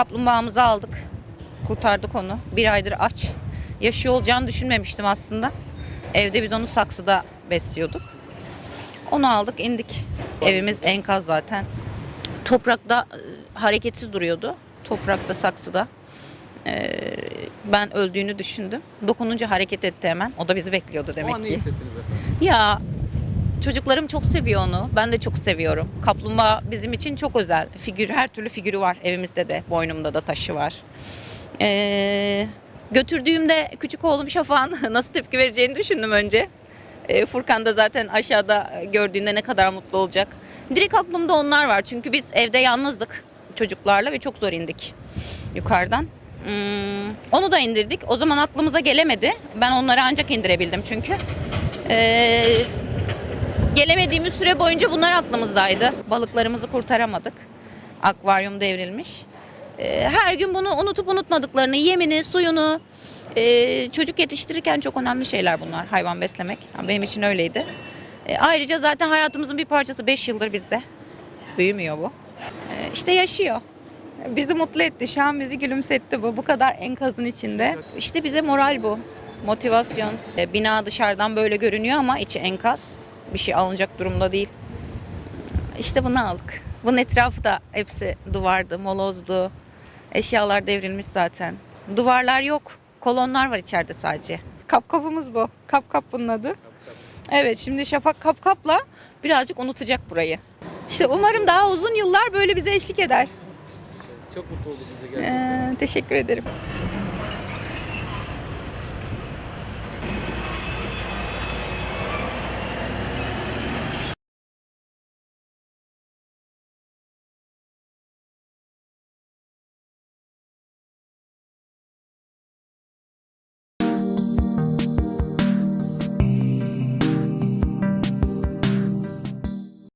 Kaplumbağamızı aldık. Kurtardık onu. Bir aydır aç. Yaşıyor olacağını düşünmemiştim aslında. Evde biz onu saksıda besliyorduk. Onu aldık indik. Evimiz enkaz zaten. Toprakta e, hareketsiz duruyordu. Toprakta saksıda. Ee, ben öldüğünü düşündüm. Dokununca hareket etti hemen. O da bizi bekliyordu o demek an ne ki. hissettiniz efendim? Ya çocuklarım çok seviyor onu. Ben de çok seviyorum. Kaplumbağa bizim için çok özel. Figür her türlü figürü var evimizde de. Boynumda da taşı var. Ee, götürdüğümde küçük oğlum Şafak'ın nasıl tepki vereceğini düşündüm önce. Ee, Furkan da zaten aşağıda gördüğünde ne kadar mutlu olacak. Direkt aklımda onlar var. Çünkü biz evde yalnızdık çocuklarla ve çok zor indik yukarıdan. Hmm, onu da indirdik. O zaman aklımıza gelemedi. Ben onları ancak indirebildim çünkü. Ee, gelemediğimiz süre boyunca bunlar aklımızdaydı. Balıklarımızı kurtaramadık. Akvaryum devrilmiş. Ee, her gün bunu unutup unutmadıklarını, yemini, suyunu, ee, çocuk yetiştirirken çok önemli şeyler bunlar. Hayvan beslemek. Benim için öyleydi. Ee, ayrıca zaten hayatımızın bir parçası 5 yıldır bizde. Büyümüyor bu. Ee, işte yaşıyor. Bizi mutlu etti. Şu an bizi gülümsetti bu. Bu kadar enkazın içinde. İşte bize moral bu. Motivasyon. Bina dışarıdan böyle görünüyor ama içi enkaz. Bir şey alınacak durumda değil. İşte bunu aldık. Bunun etrafı da hepsi duvardı, molozdu. Eşyalar devrilmiş zaten. Duvarlar yok. Kolonlar var içeride sadece. Kapkapımız bu. Kapkap bunun adı. Evet şimdi Şafak Kapkap'la birazcık unutacak burayı. İşte umarım daha uzun yıllar böyle bize eşlik eder. Çok mutlu olduk biz de gerçekten. Ee, teşekkür ederim.